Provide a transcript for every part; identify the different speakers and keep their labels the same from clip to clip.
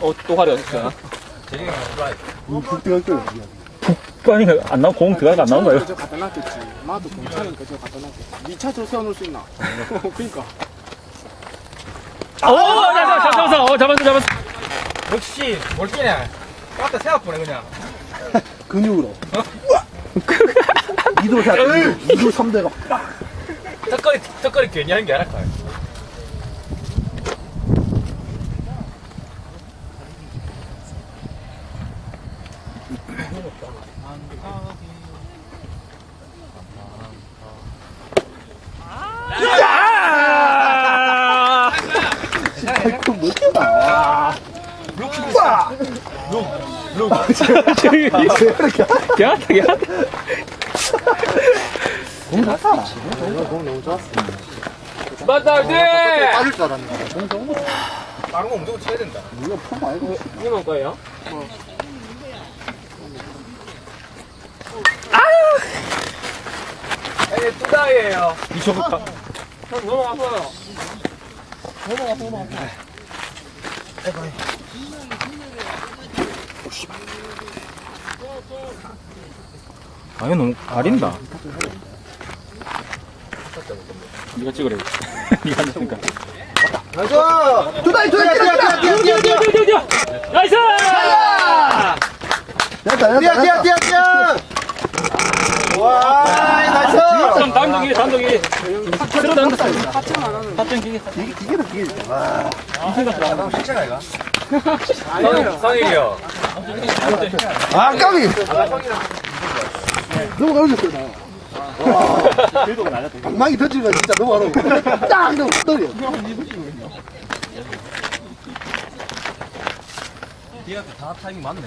Speaker 1: 어, 또 화려 했잖아.
Speaker 2: 플라이.
Speaker 3: 북대할 거야.
Speaker 1: 아니, 안 나온, 공 들어가가 안 나온 거예요.
Speaker 4: 저 갖다 놨겠지. 마도 괜찮으니까 저 갖다 놨겠지. 니차 저 세워놓을 수 있나? 그니까.
Speaker 1: 오, 잡았어, 잡았어, 어, 잡았어, 잡았어.
Speaker 2: 역시 멀티네. 꽉다 세워보네 그냥.
Speaker 3: 근육으로. 이도 사, 이도 3대가
Speaker 2: 턱걸이 턱걸이 괜히 하는 게 아닐까.
Speaker 1: 아!
Speaker 3: 그 뭐지 나. 와!
Speaker 1: 저기,
Speaker 3: 이렇게
Speaker 1: 개한다, 개한다.
Speaker 3: 공 좋다.
Speaker 2: 맞다 네.
Speaker 3: 빠질 줄 알았네. 공 거.
Speaker 2: 다른 거 무조건 쳐야 된다.
Speaker 3: 이거 폼 알고.
Speaker 1: 이거 먹을 거예요?
Speaker 2: 에이 뚜다이에요.
Speaker 1: 미쳐볼까?
Speaker 2: 형 너무 아파요.
Speaker 1: 아, 이거 너무 가린다. 니가 찍으래. 니가 하니까.
Speaker 3: 나이스! 두다이, 두다이, 두다이,
Speaker 1: 뛰어, 뛰어, 뛰어, 뛰어, 뛰어! 나이스!
Speaker 3: 됐다. 뛰어, 뛰어, 와, 나이스!
Speaker 1: 그럼 단독이, 단독이. 들어간다.
Speaker 4: 하체만 하는.
Speaker 1: 합정 기계.
Speaker 3: 기계, 기계다, 기계. 와.
Speaker 2: 식사가 이가. 선 선일이요.
Speaker 3: 아, 까비! 넘어가겠어, 나. 방망이 던지면 진짜 넘어가라고. 딱! 넘어, 떨려.
Speaker 2: 얘가 다 타이밍 맞네.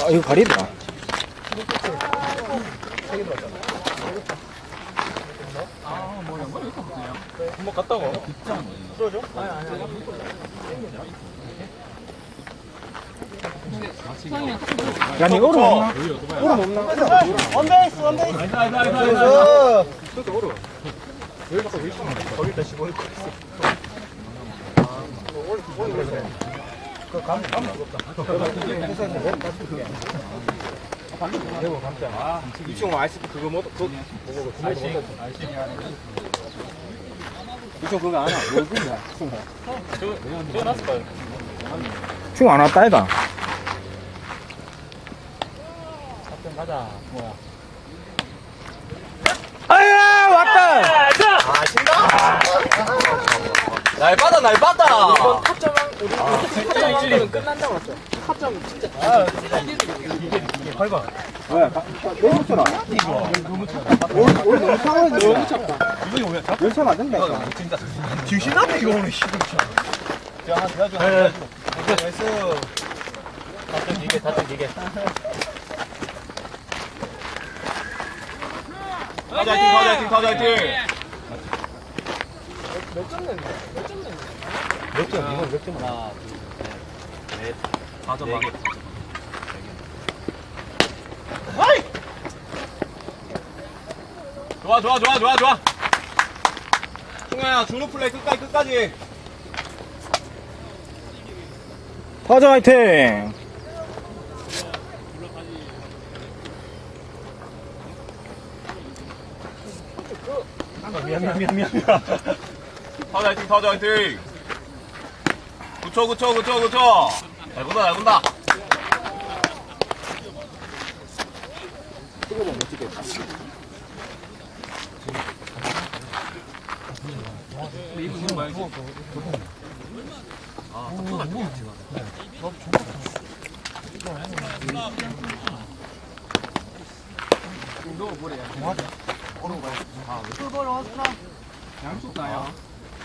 Speaker 1: 아, 이거 가린다.
Speaker 2: 한번 갔다고.
Speaker 1: 야, 니 얼음 없나?
Speaker 2: 이쪽 아이스크 그거 뭐 그거 아이싱.
Speaker 3: 이쪽 그거 안 와. 뭘 그냐.
Speaker 2: 저거 났을 거예요.
Speaker 1: 지금 안 왔다, 이가.
Speaker 2: 가자. 뭐야?
Speaker 1: 아야, 왔다!
Speaker 2: 아 신다. 날 받아 날 받아.
Speaker 4: 타점은 우리 타점은 끝난다고 했죠. 타점 진짜.
Speaker 3: 왜? 가- 너무 차나? 오늘, 오늘 너무 차가운데.
Speaker 4: 너무 찼다.
Speaker 3: 열차면 안 된다.
Speaker 2: 진짜. 지신한데 이거 오늘 시동 차. 자, 자, 자. 나이스. 다점 기계, 다점 기계. 가자, 화이팅, 가자, 화이팅, 가자, 화이팅.
Speaker 4: 몇점 냈는데? 몇점 냈는데?
Speaker 2: 몇 점? 이건 몇 점? 하나, 둘, 셋, 넷, 다섯, 네 개. 좋아, 좋아, 좋아, 좋아, 좋아. 충현아, 준우 플레이 끝까지, 끝까지.
Speaker 1: 화자 화이팅!
Speaker 2: 미안, 미안, 미안, 미안. 타자 화이팅, 타자 화이팅. 그쵸, 그쵸, 그쵸, 그쵸. 잘 본다, 잘 본다.
Speaker 4: 양쪽 나요.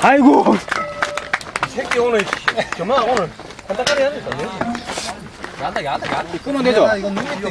Speaker 1: 고.
Speaker 2: 새끼 오늘 정말 오늘 한다까리 해야 된다.
Speaker 1: 끄면 되죠?
Speaker 2: 이건 눈밑